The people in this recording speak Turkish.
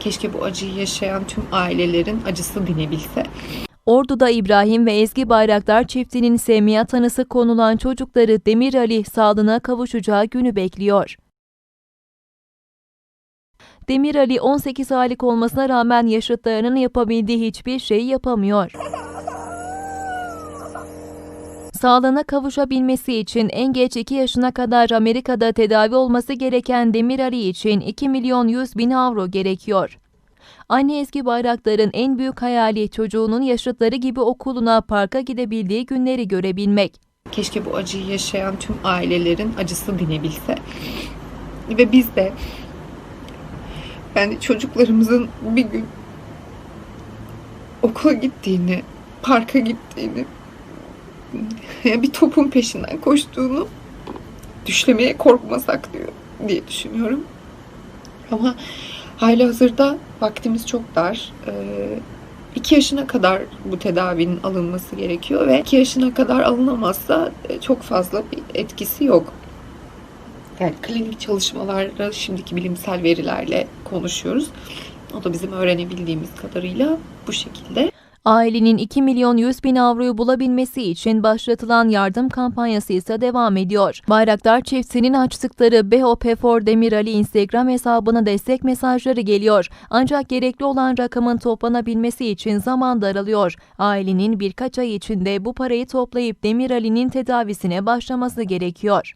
Keşke bu acıyı yaşayan tüm ailelerin acısı dinebilse. Ordu'da İbrahim ve Ezgi Bayraktar çiftinin sevmiye tanısı konulan çocukları Demir Ali sağlığına kavuşacağı günü bekliyor. Demir Ali 18 aylık olmasına rağmen yaşıtlarının yapabildiği hiçbir şeyi yapamıyor. Sağlığına kavuşabilmesi için en geç 2 yaşına kadar Amerika'da tedavi olması gereken Demir Ali için 2 milyon 100 bin avro gerekiyor. Anne Ezgi Bayraktar'ın en büyük hayali çocuğunun yaşıtları gibi okuluna, parka gidebildiği günleri görebilmek. Keşke bu acıyı yaşayan tüm ailelerin acısı dinebilse. Ve biz de yani çocuklarımızın bir gün okula gittiğini, parka gittiğini, bir topun peşinden koştuğunu düşlemeye korkmasak diyor diye düşünüyorum. Ama hali hazırda vaktimiz çok dar. Ee, 2 yaşına kadar bu tedavinin alınması gerekiyor ve 2 yaşına kadar alınamazsa e, çok fazla bir etkisi yok. Yani klinik çalışmalarda şimdiki bilimsel verilerle konuşuyoruz. O da bizim öğrenebildiğimiz kadarıyla bu şekilde. Ailenin 2 milyon 100 bin avroyu bulabilmesi için başlatılan yardım kampanyası ise devam ediyor. Bayraktar çiftinin açtıkları BOP4 Demir Ali Instagram hesabına destek mesajları geliyor. Ancak gerekli olan rakamın toplanabilmesi için zaman daralıyor. Ailenin birkaç ay içinde bu parayı toplayıp Demir Ali'nin tedavisine başlaması gerekiyor.